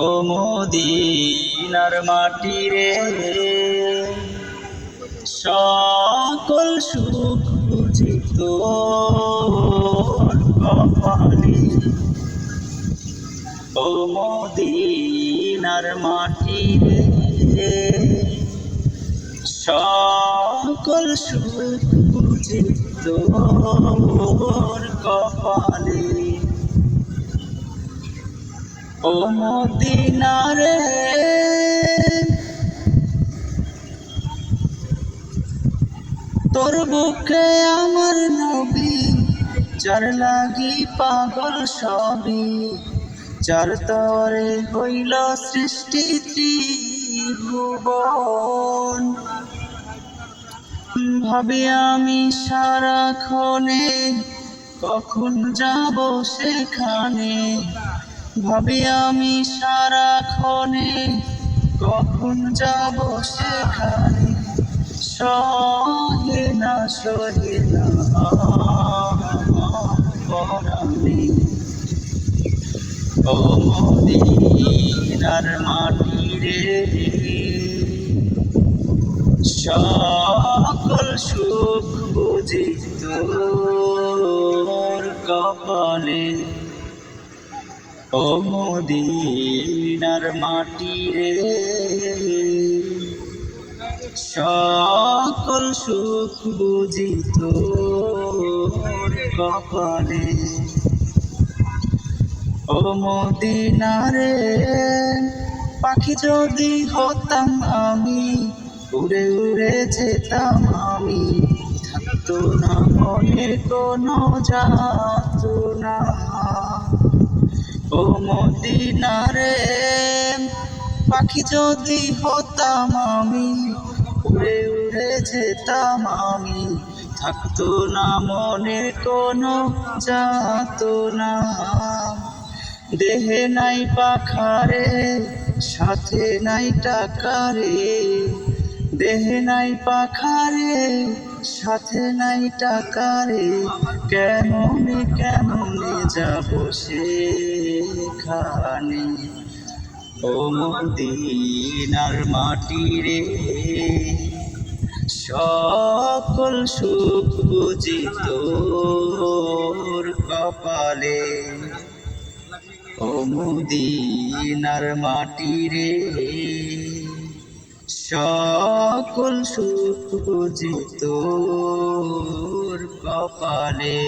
ও মদিনার মাটি রে সকল সুখ ও মদিনার মাটি রে সকল সুখ বুঝিত কপালে ও মদিনারে তোর বুকে আমার নবী চার লাগি পাগল সবই চার তরে হইল সৃষ্টি ত্রিভুবন। ভাবি আমি সারাক্ষণে কখন যাব সেখানে? ভাবি আমি সারাক্ষণে কখন যাব সেখানে? সহে না সহে না ও মাটি রে সকল সুখ বুঝি তোর কপালে। ও মদিনার মাটি রে। সকল সুখ বুঝি তোর কপালে। ও মদিনারে পাখি যদি হতাম আমি, উড়ে উড়ে যেতাম আমি। থাকতো না মনে কোনো যাতো না। ও মদিনারে, পাখি যদি হতাম আমি, উড়ে উড়ে যেতাম আমি। থাকতো না মনে, কোনো যাতো না। দেহে নাই পাখারে, সাথে নাই টাকারে। দেহে নাই পাখারে সাথে নাই টাকারে, কেমনে কেমনে যাব সেখানে? ও মদিনার মাটি রে সকল সুখ বুঝি তোর কপালে। ও মদিনার মাটি রে সকল সুখ বুঝি কপালে।